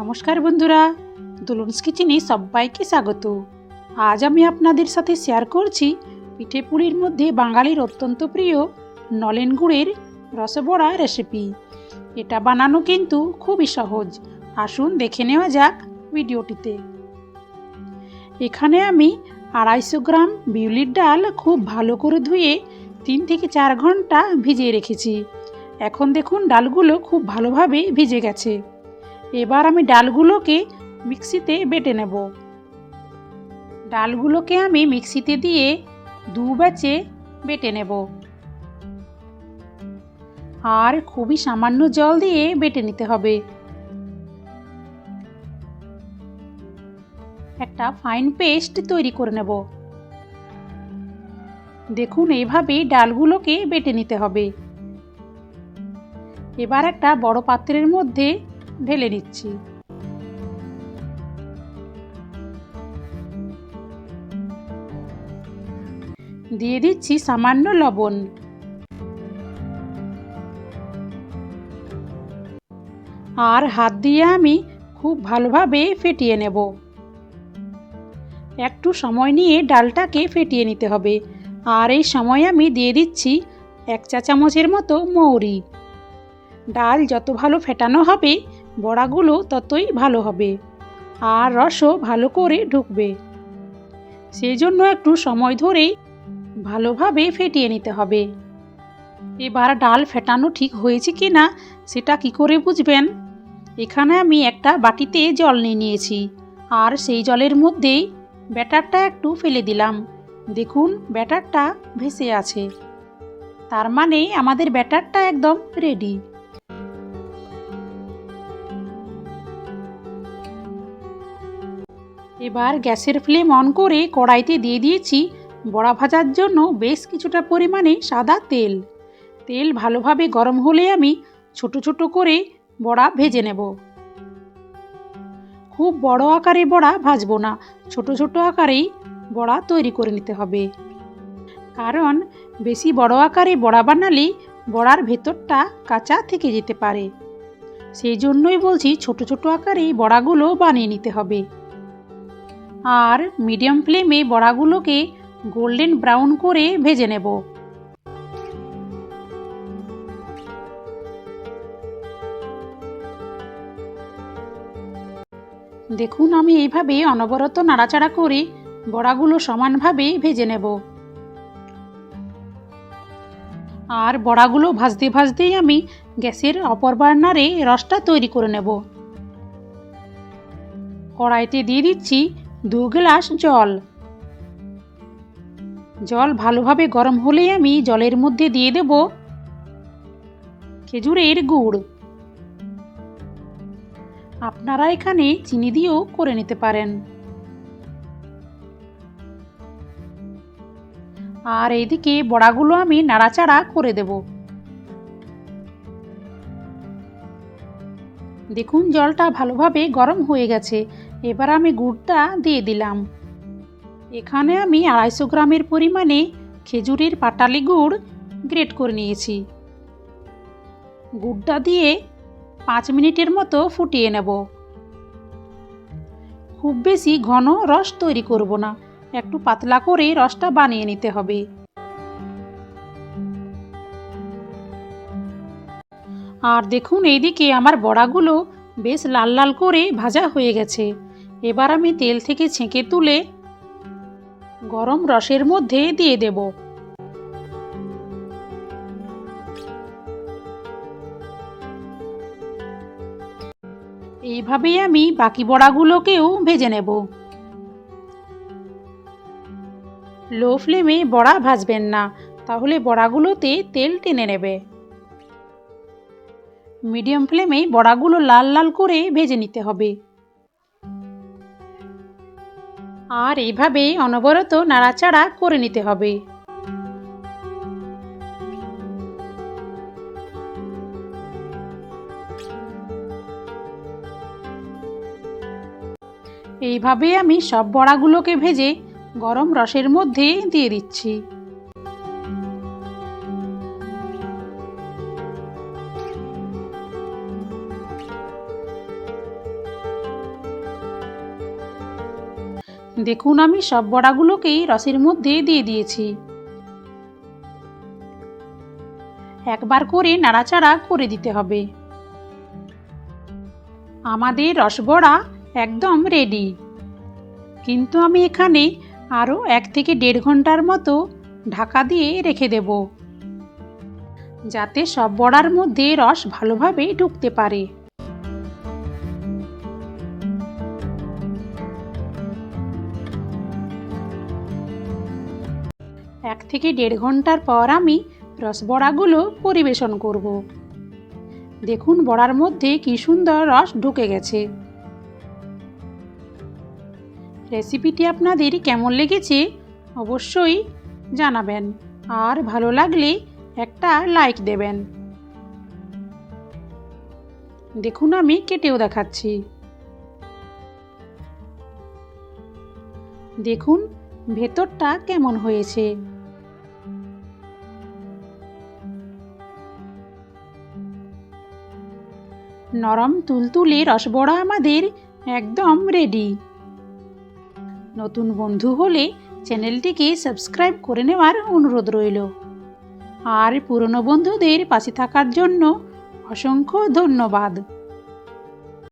নমস্কার বন্ধুরা, দুলুন্স কিচেনে সবাইকে স্বাগত। আজ আমি আপনাদের সাথে শেয়ার করছি পিঠে পুলির মধ্যে বাঙালির অত্যন্ত প্রিয় নলেন গুড়ের রসবড়া রেসিপি এটা বানানো কিন্তু খুবই সহজ। আসুন দেখে নেওয়া যাক ভিডিওটিতে। এখানে আমি আড়াইশো গ্রাম বিউলির ডাল খুব ভালো করে ধুয়ে তিন থেকে চার ঘণ্টা ভিজিয়ে রেখেছি। এখন দেখুন ডালগুলো খুব ভালোভাবে ভিজে গেছে। এবার আমি ডালগুলোকে মিক্সিতে বেটে নেব। ডালগুলোকে আমি মিক্সিতে দিয়ে দু ব্যাচে বেটে নেব। আর খুবই সামান্য জল দিয়ে বেটে নিতে হবে। একটা ফাইন পেস্ট তৈরি করে নেব। দেখুন এইভাবে ডালগুলোকে বেটে নিতে হবে। এবার একটা বড় পাত্রের মধ্যে ঢেলে নিচ্ছি। দিয়ে দিচ্ছি সামান্য লবণ। আর হাত দিয়ে আমি খুব ভালোভাবে ফেটিয়ে নেব। একটু সময় নিয়ে ডালটাকে ফেটিয়ে নিতে হবে। আর এই সময় আমি দিয়ে দিচ্ছি এক চা চামচের মতো মৌরি। ডাল যত ভালো ফেটানো হবে বড়াগুলো ততই ভালো হবে আর রসও ভালো করে ঢুকবে। সেই জন্য একটু সময় ধরেই ভালোভাবে ফেটিয়ে নিতে হবে। এবার ডাল ফেটানো ঠিক হয়েছে কি না সেটা কি করে বুঝবেন? এখানে আমি একটা বাটিতে জল নিয়ে নিয়েছি আর সেই জলের মধ্যেই ব্যাটারটা একটু ফেলে দিলাম। দেখুন, ব্যাটারটা ভেসে আছে। তার মানে আমাদের ব্যাটারটা একদম রেডি। এবার গ্যাসের ফ্লেম অন করে কড়াইতে দিয়ে দিয়েছি বড়া ভাজার জন্য বেশ কিছুটা পরিমাণে সাদা তেল। তেল ভালোভাবে গরম হলে আমি ছোট ছোট করে বড়া ভেজে নেব। খুব বড় আকারে বড়া ভাজবো না, ছোট ছোট আকারেই বড়া তৈরি করে নিতে হবে। কারণ বেশি বড় আকারে বড়া বানালে বড়ার ভেতরটা কাঁচা থেকে যেতে পারে। সেই জন্যই বলছি ছোট ছোট আকারেই বড়াগুলো বানিয়ে নিতে হবে। আর মিডিয়াম ফ্লেমে বড়াগুলোকে গোল্ডেন ব্রাউন করে ভেজে নেব। দেখুন, আমি এইভাবে অনবরত নাড়াচাড়া করে বড়াগুলো সমানভাবে ভেজে নেব। আর বড়াগুলো ভাজতে ভাজতেই আমি গ্যাসের অপর বার্নারে রসটা তৈরি করে নেব। কড়াইতে দিয়ে দিচ্ছি দু গ্লাস জল। জল ভালোভাবে গরম হলেই আমি জলের মধ্যে দিয়ে দেব খেজুরের গুড়। আপনারা এখানে চিনি দিয়েও করে নিতে পারেন। আর এইদিকে বড়াগুলো আমি নাড়াচাড়া করে দেব। দেখুন, জলটা ভালোভাবে গরম হয়ে গেছে। এবার আমি গুড়টা দিয়ে দিলাম। এখানে আমি আড়াইশো গ্রামের পরিমাণে খেজুরের পাটালি গুড় গ্রেট করে নিয়েছি। গুড়টা দিয়ে পাঁচ মিনিটের মতো ফুটিয়ে নেব। খুব বেশি ঘন রস তৈরি করব না, একটু পাতলা করে রসটা বানিয়ে নিতে হবে। আর দেখুন, এইদিকে আমার বড়াগুলো বেশ লাল লাল করে ভাজা হয়ে গেছে। এবার আমি তেল থেকে ছেঁকে তুলে গরম রসের মধ্যে দিয়ে দেব। এইভাবেই আমি বাকি বড়াগুলোকেও ভেজে নেব। লো ফ্লেমে বড়া ভাজবেন না, তাহলে বড়াগুলোতে তেল টেনে নেবে। মিডিয়াম ফ্লেমে বড়াগুলো লাল লাল করে ভেজে নিতে হবে। আর এভাবে অনবরত নাড়াচাড়া করে নিতে হবে। এইভাবে আমি সব বড়াগুলোকে ভেজে গরম রসের মধ্যে দিয়ে দিচ্ছি। দেখুন আমি সব বড়াগুলোকেই রসের মধ্যে দিয়ে দিয়েছি। একবার করে নাড়াচাড়া করে দিতে হবে। আমাদের রসবড়া একদম রেডি কিন্তু আমি এখানে আরও এক থেকে দেড় ঘণ্টার মতো ঢাকা দিয়ে রেখে দেব। যাতে সব বড়ার মধ্যে রস ভালোভাবে ঢুকতে পারে। থেকে দেড় ঘণ্টার পর আমি রসবড়াগুলো পরিবেশন করব। দেখুন বড়ার মধ্যে কি সুন্দর রস ঢুকে গেছে। রেসিপিটি আপনাদের কেমন লেগেছে অবশ্যই জানাবেন। আর ভালো লাগলে একটা লাইক দেবেন। দেখুন আমি কেটেও দেখাচ্ছি। দেখুন ভেতরটা কেমন হয়েছে। নরম তুলতুলে রসবড়া আমাদের একদম রেডি নতুন বন্ধু হলে চ্যানেলটিকে সাবস্ক্রাইব করে নেওয়ার অনুরোধ রইল। আর পুরনো বন্ধুদের পাশে থাকার জন্য অসংখ্য ধন্যবাদ।